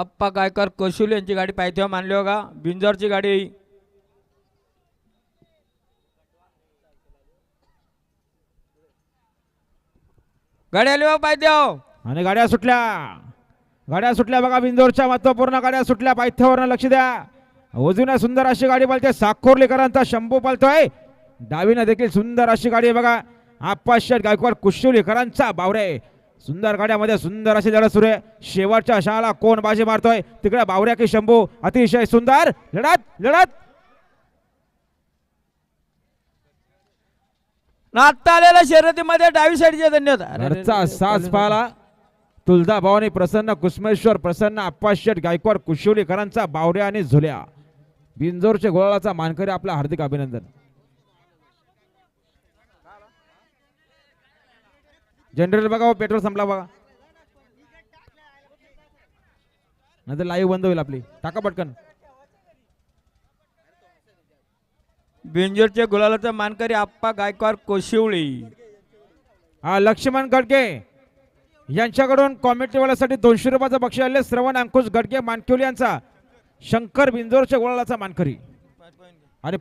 अप्पा गायकर कशुल यांची गाडी पायथ्यावर मानली हो का बिंजरची गाडी. गाडी आली हो पायथ्याव आणि गाड्या सुटल्या. गाड्या सुटल्या बघा बिंदोरच्या महत्त्वपूर्ण गाड्या सुटल्या. पायथ्यावरनं लक्ष द्या. अजून सुंदर अशी गाडी पालते साखोरलेकरांचा शंभू पालतोय डावीनं देखील सुंदर अशी गाडी बघा. आप्पा शेठ गायकवाड कुशुलेकरांचा बावरे. सुंदर गाड्यामध्ये सुंदर अशी लढत सुरू आहे. शेवटच्या शाळा कोण बाजी मारतोय? तिकडे बावऱ्या की शंभू. अतिशय सुंदर. लढत लढत. ना आत्ता आलेल्या शर्यतीमध्ये डावी साईडचे धन्यवाद. साज पाला तुलजा भवानी प्रसन्न कुसमेश्वर प्रसन्न आप्पा शेठ गायकवाड कुशिवलीकरांचा बावऱ्या आणि झुल्या. बिंजोरचे गोळाचा मानकरी आपला हार्दिक अभिनंदन. जनरेटर बघा हो, पेट्रोल संपला बघा. नंतर लाईव्ह बंद होईल आपली. टाका पटकन. बिंजोरचे गुलालाचा मानकरी आप्पा गायकवाड कोशिवळी. हा लक्ष्मण गडके यांच्याकडून कॉमेंट्रीवाल्यासाठी दोनशे रुपयाचं बक्षीस आले श्रवण अंकुश गडके मानकिवली यांचा शंकर बिंजोरच्या गोळाचा मानकरी. आणि